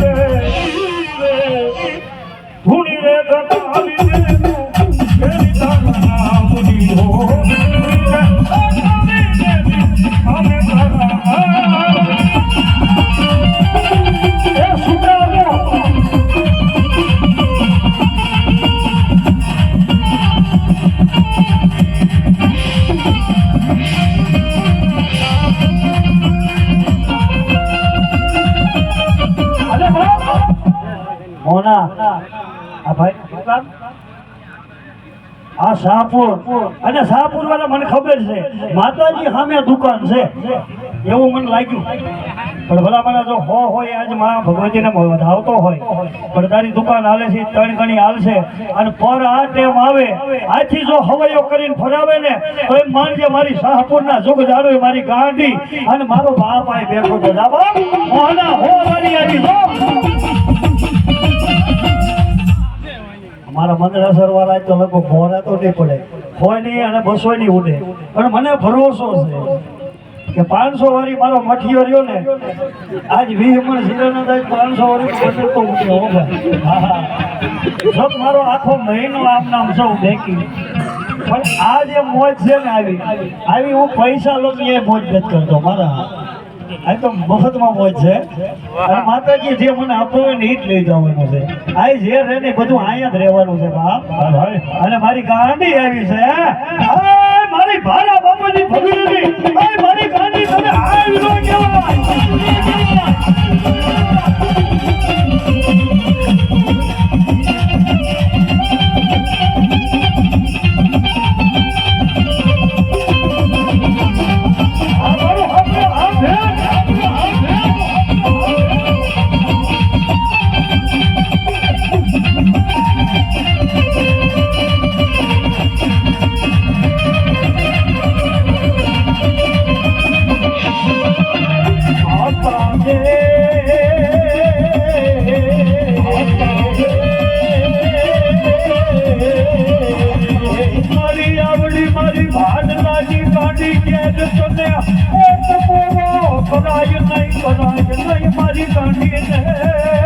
રે ધૂણી રે દેનું જેની તારા નામની હો મોના. આ ભાઈ, શું કામ? આ શાહપુર. અને શાહપુર વાળા મને ખબર છે, માતાજી સામે દુકાન છે. એવું મને લાગ્યું. પણ ભલા મને જો હો હોય, આજમાં ભગવતીને વધાવતો હોય. પણ તારી દુકાન હાલે છે, ત્રણ ગણી હાલશે. અને પર આ ટેમ આવે, આથી જો હવાઈઓ કરીને ફરાવે ને, તો એમ માનજે મારી શાહપુરના જુગ જાડો મારી ગાંડી અને મારો બાપ આય બેઠો દાદા મોહના હો મારી આજી જો આવે તો લગભગ મોરા તો નહીં પડે. હોય નહીં અને બસો નહીં ઉડે. પણ મને ભરોસો છે કે પાંચસો વાળી મારો મઠિયો રહ્યો ને, આજ વીસ મણ શીરાનો થાય પાંચસો વાળી મને તો ઉડે, હો ભાઈ. હા હા. મારો આખો મહિનો આમ નામ સૌ બેકી. પણ આ જે મોજ છે ને આવી આવી હું પૈસા લોકો એ મોજ નથી કરતો, મારા આ તો મફતમાં મોજ છે. અને માતાજી જે મને આપવું હોય ને એ જ લઈ જવાનું છે. આ જે રહે ને બધું અહીંયા જ રહેવાનું છે બાપ. અને મારી ગાંડી આવી છે મારી ભારા બાપાની ભગીરથી. कराए कराए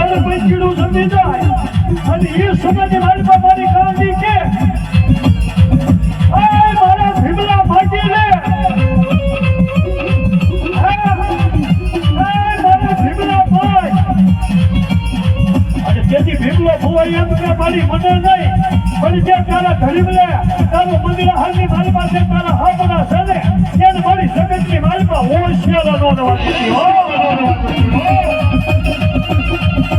અને જળ પૈકીડું જાય. અને એ સમયની મારી મારી કાંડી કે મારા ભીમલા ફાટી એ મારા ભીમલા ભાઈ. એમ કે મારી મને નહીં, પણ જે તારા ગરીબ લે તારું મંદિર હાલની મારી પાસે, તારા હાથના છે ને મારી જગતની મારી પાસે હોશિયાર નો હો. Thank you.